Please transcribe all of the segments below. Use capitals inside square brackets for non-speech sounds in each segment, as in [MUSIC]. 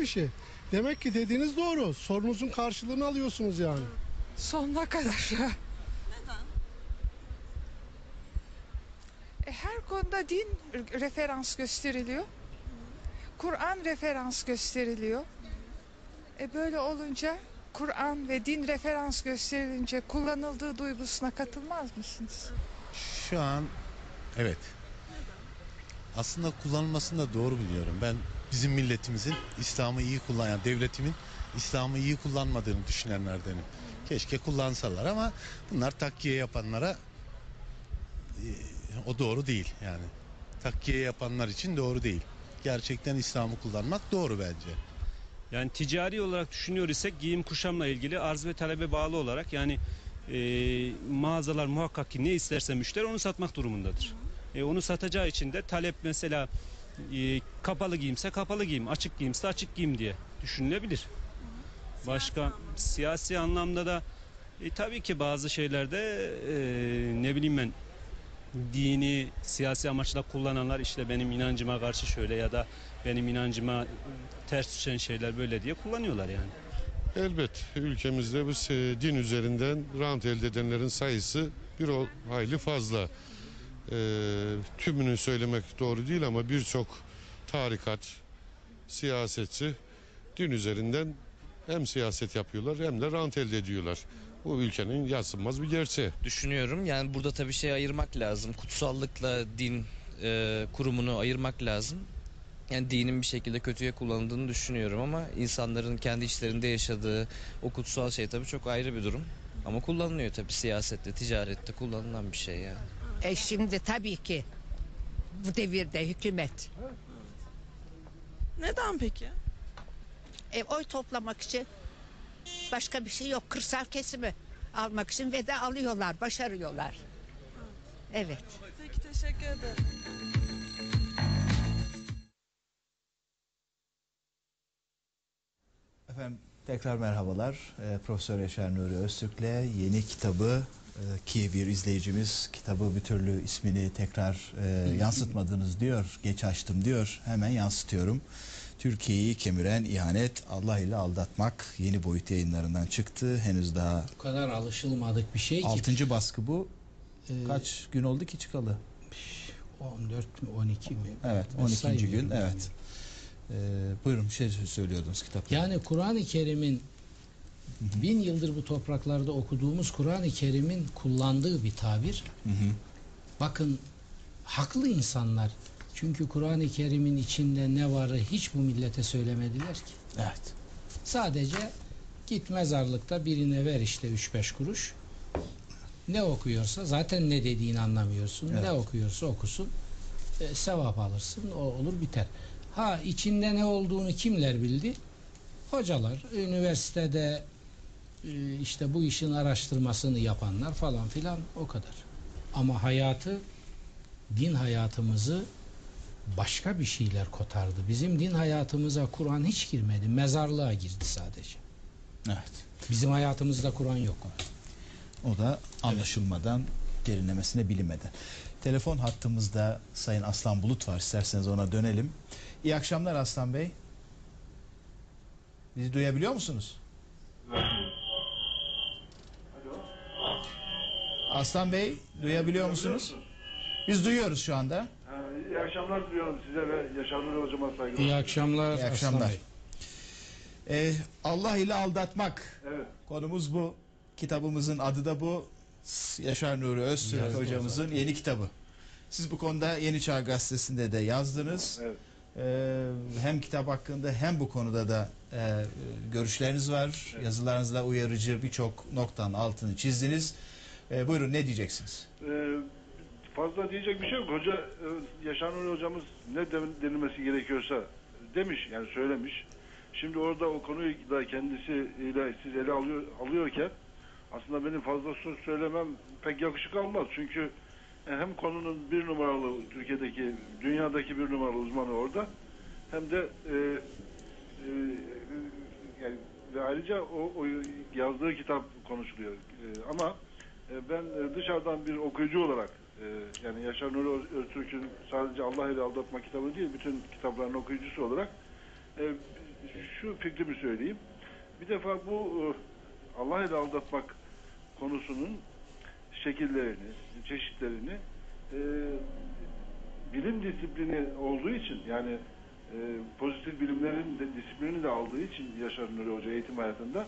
bir şey. Demek ki dediğiniz doğru. Sorunuzun karşılığını alıyorsunuz yani. Sonuna kadar. [LAUGHS] Neden? E, Her konuda din referans gösteriliyor. Kur'an referans gösteriliyor. E böyle olunca Kur'an ve din referans gösterilince kullanıldığı duygusuna katılmaz mısınız? Şu an evet. Aslında kullanılmasını da doğru biliyorum. Ben bizim milletimizin İslam'ı iyi kullan, yani devletimin İslam'ı iyi kullanmadığını düşünenlerdenim. Keşke kullansalar ama bunlar takkiye yapanlara e, o doğru değil yani. Takkiye yapanlar için doğru değil. Gerçekten İslam'ı kullanmak doğru bence. Yani ticari olarak düşünüyor isek giyim kuşamla ilgili arz ve talebe bağlı olarak yani e, mağazalar muhakkak ki ne isterse müşteri onu satmak durumundadır. E, onu satacağı için de talep mesela e, kapalı giyimse kapalı giyim, açık giyimse açık giyim diye düşünülebilir. Başka anlamda. siyasi anlamda da e, tabii ki bazı şeylerde e, ne bileyim ben dini siyasi amaçla kullananlar işte benim inancıma karşı şöyle ya da benim inancıma ters düşen şeyler böyle diye kullanıyorlar yani. Elbet ülkemizde bu se- din üzerinden rant elde edenlerin sayısı bir hayli fazla. Ee, tümünü söylemek doğru değil ama birçok tarikat, siyasetçi din üzerinden hem siyaset yapıyorlar hem de rant elde ediyorlar. Bu ülkenin yatsınmaz bir gerçeği. düşünüyorum. Yani burada tabii şey ayırmak lazım. Kutsallıkla din e, kurumunu ayırmak lazım. Yani dinin bir şekilde kötüye kullanıldığını düşünüyorum ama insanların kendi içlerinde yaşadığı o kutsal şey tabii çok ayrı bir durum. Ama kullanılıyor tabii siyasette, ticarette kullanılan bir şey yani. E şimdi tabii ki bu devirde hükümet Neden peki? e, oy toplamak için başka bir şey yok. Kırsal kesimi almak için ve de alıyorlar, başarıyorlar. Evet. Peki teşekkür ederim. Efendim tekrar merhabalar. Ee, Profesör Yaşar Nuri Öztürk'le yeni kitabı e, ki bir izleyicimiz kitabı bir türlü ismini tekrar e, [LAUGHS] yansıtmadınız diyor. Geç açtım diyor. Hemen yansıtıyorum. Türkiye'yi kemiren ihanet, Allah ile aldatmak yeni boyut yayınlarından çıktı. Henüz daha Bu kadar alışılmadık bir şey ki. 6. baskı bu. Ee, Kaç gün oldu ki çıkalı? 14 mi 12 mi? Evet Ben 12. gün evet. Ee, buyurun şey söylüyordunuz kitapta. Yani Kur'an-ı Kerim'in bin yıldır bu topraklarda okuduğumuz Kur'an-ı Kerim'in kullandığı bir tabir. Hı hı. Bakın haklı insanlar. Çünkü Kur'an-ı Kerim'in içinde ne varı hiç bu millete söylemediler ki. Evet. Sadece git mezarlıkta birine ver işte 3-5 kuruş. Ne okuyorsa zaten ne dediğini anlamıyorsun. Evet. Ne okuyorsa okusun. E, sevap alırsın. O olur biter. Ha içinde ne olduğunu kimler bildi? Hocalar, üniversitede işte bu işin araştırmasını yapanlar falan filan o kadar. Ama hayatı din hayatımızı başka bir şeyler kotardı. Bizim din hayatımıza Kur'an hiç girmedi. Mezarlığa girdi sadece. Evet. Bizim hayatımızda Kur'an yok. O da anlaşılmadan, derinlemesine bilinmeden. Telefon hattımızda Sayın Aslan Bulut var. İsterseniz ona dönelim. İyi akşamlar Aslan Bey. Bizi duyabiliyor musunuz? Aslan Bey duyabiliyor musunuz? Biz duyuyoruz şu anda. İyi akşamlar diliyorum size ve Yaşar hocama saygılar. İyi akşamlar. İyi Aslan akşamlar. Bey. Ee, Allah ile aldatmak. Evet. Konumuz bu. Kitabımızın adı da bu. Yaşar Nuri Öztürk Yazdım hocamızın yeni kitabı. Siz bu konuda Yeni Çağ Gazetesi'nde de yazdınız. Evet. Ee, hem kitap hakkında hem bu konuda da e, görüşleriniz var. Yazılarınızda uyarıcı birçok noktanın altını çizdiniz. Ee, buyurun ne diyeceksiniz? Ee, fazla diyecek bir şey yok. Hoca e, Yaşar Nuri hocamız ne de- denilmesi gerekiyorsa demiş yani söylemiş. Şimdi orada o konuyu da kendisiyle siz ele alıyor, alıyorken aslında benim fazla söz söylemem pek yakışık almaz. Çünkü e, hem konunun bir numaralı Türkiye'deki, dünyadaki bir numaralı uzmanı orada hem de e, e, yani ve ayrıca o, o yazdığı kitap konuşuluyor. E, ama e, ben e, dışarıdan bir okuyucu olarak e, yani Yaşar Nuri Öz- Öztürk'ün sadece Allah ile aldatma kitabı değil bütün kitapların okuyucusu olarak e, şu fikrimi söyleyeyim. Bir defa bu e, Allah ile aldatmak konusunun şekillerini, çeşitlerini e, bilim disiplini olduğu için yani e, pozitif bilimlerin de disiplini de aldığı için Yaşar Nuri Hoca eğitim hayatında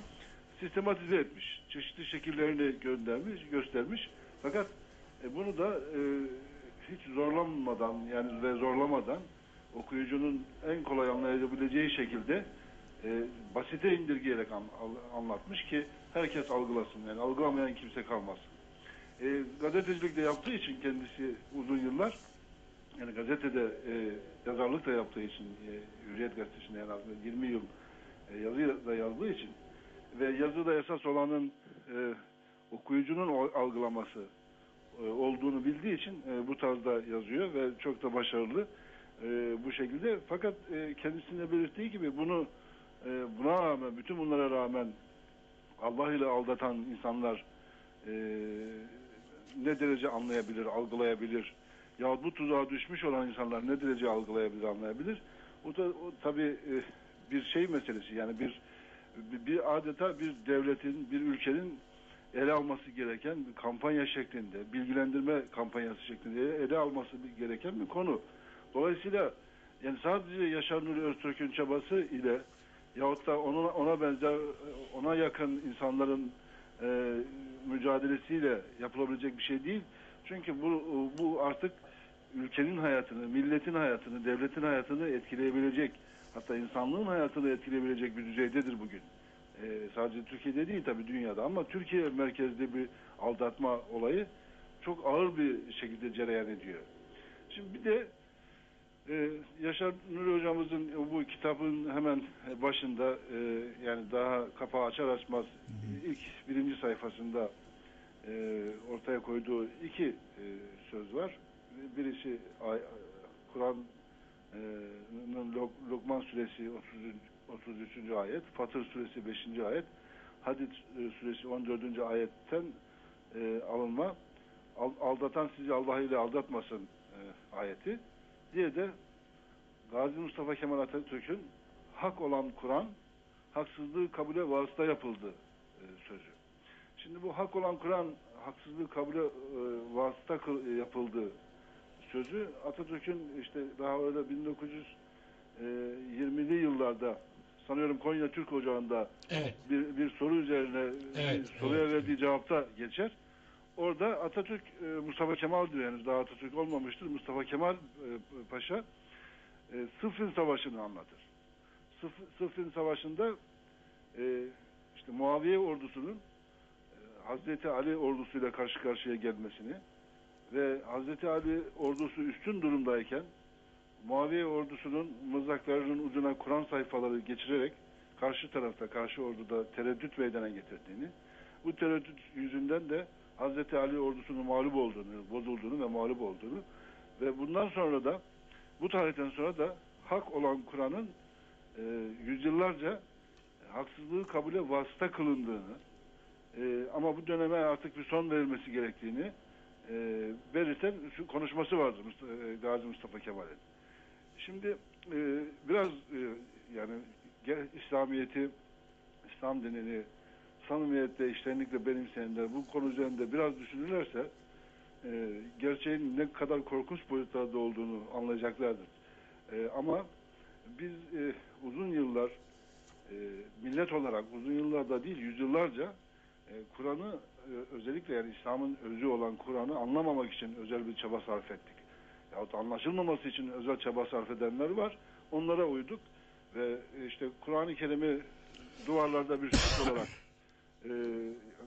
sistematize etmiş. Çeşitli şekillerini göndermiş, göstermiş. Fakat e, bunu da e, hiç zorlanmadan yani ve zorlamadan okuyucunun en kolay anlayabileceği şekilde e, basite indirgeyerek an- al- anlatmış ki herkes algılasın. Yani algılamayan kimse kalmasın. E, gazetecilik de yaptığı için kendisi uzun yıllar yani gazetede e, yazarlık da yaptığı için e, Hürriyet Gazetesi'nde en az 20 yıl e, yazı da yazdığı için ve yazıda esas olanın e, okuyucunun algılaması e, olduğunu bildiği için e, bu tarzda yazıyor ve çok da başarılı e, bu şekilde. Fakat e, kendisine belirttiği gibi bunu e, buna rağmen, bütün bunlara rağmen Allah ile aldatan insanlar e, ne derece anlayabilir, algılayabilir yahut bu tuzağa düşmüş olan insanlar ne derece algılayabilir, anlayabilir? O da o, tabii e, bir şey meselesi yani bir bir- adeta bir devletin, bir ülkenin ele alması gereken kampanya şeklinde, bilgilendirme kampanyası şeklinde ele alması gereken bir konu. Dolayısıyla yani sadece Yaşar Nuri Öztürk'ün çabası ile yahut da ona, ona benzer, ona yakın insanların e, mücadelesiyle yapılabilecek bir şey değil. Çünkü bu, bu artık ülkenin hayatını, milletin hayatını, devletin hayatını etkileyebilecek, hatta insanlığın hayatını etkileyebilecek bir düzeydedir bugün. Ee, sadece Türkiye'de değil tabii dünyada ama Türkiye merkezli bir aldatma olayı çok ağır bir şekilde cereyan ediyor. Şimdi bir de e, Yaşar Nuri hocamızın bu kitabın hemen başında e, yani daha kapağı açar açmaz ilk birinci sayfasında e, ortaya koyduğu iki e, söz var. Birisi Lok- Lokman suresi 30, 33. ayet, Fatır suresi 5. ayet, Hadid e, suresi 14. ayetten e, alınma. Al- aldatan sizi Allah ile aldatmasın e, ayeti. Diye de Gazi Mustafa Kemal Atatürk'ün hak olan Kur'an haksızlığı kabule vasıta yapıldı e, sözü. Şimdi bu hak olan Kur'an haksızlığı kabule e, vasıta yapıldı sözü Atatürk'ün işte daha öyle 1920'li yıllarda sanıyorum Konya Türk Ocağı'nda Evet. bir, bir soru üzerine Evet, bir soruya evet, verdiği cevapta geçer. Orada Atatürk e, Mustafa Kemal diyor henüz daha Atatürk olmamıştır. Mustafa Kemal e, Paşa e, Sıfın Savaşı'nı anlatır. Sıf- Sıfın Savaşı'nda işte Muaviye ordusunun Hazreti Ali ordusuyla karşı karşıya gelmesini ve Hazreti Ali ordusu üstün durumdayken Muaviye ordusunun mızraklarının ucuna Kur'an sayfaları geçirerek karşı tarafta, karşı orduda tereddüt meydana getirdiğini, bu tereddüt yüzünden de Hazreti Ali ordusunun mağlup olduğunu, bozulduğunu ve mağlup olduğunu ve bundan sonra da bu tarihten sonra da hak olan Kur'an'ın e, yüzyıllarca haksızlığı kabule vasıta kılındığını e, ama bu döneme artık bir son verilmesi gerektiğini e, belirten şu konuşması vardır Mustafa, e, Gazi Mustafa Kemal'in. Şimdi e, biraz e, yani İslamiyet'i, İslam dinini samimiyetle, iştenlikle benimseyenler bu konu üzerinde biraz düşünürlerse gerçeğin ne kadar korkunç boyutlarda olduğunu anlayacaklardır. Ama biz uzun yıllar millet olarak uzun yıllarda değil yüzyıllarca e, Kur'an'ı e, özellikle yani İslam'ın özü olan Kur'an'ı anlamamak için özel bir çaba sarf ettik. Yahut anlaşılmaması için özel çaba sarf edenler var. Onlara uyduk ve e, işte Kur'an-ı Kerim'i duvarlarda bir süs olarak e,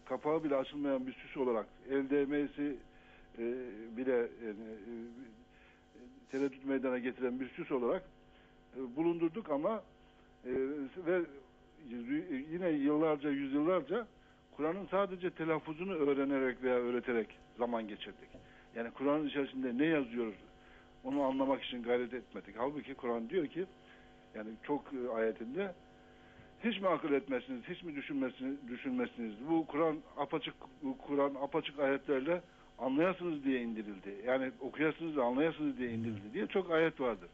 kapağı bile açılmayan bir süs olarak el değmesi e, bile yani, e, tereddüt meydana getiren bir süs olarak e, bulundurduk ama e, ve yine yıllarca yüzyıllarca Kur'an'ın sadece telaffuzunu öğrenerek veya öğreterek zaman geçirdik. Yani Kur'an'ın içerisinde ne yazıyor onu anlamak için gayret etmedik. Halbuki Kur'an diyor ki yani çok e, ayetinde hiç mi akıl etmezsiniz, hiç mi düşünmezsiniz, düşünmezsiniz? Bu Kur'an apaçık Kur'an apaçık ayetlerle anlayasınız diye indirildi. Yani okuyasınız da anlayasınız diye indirildi diye çok ayet vardır.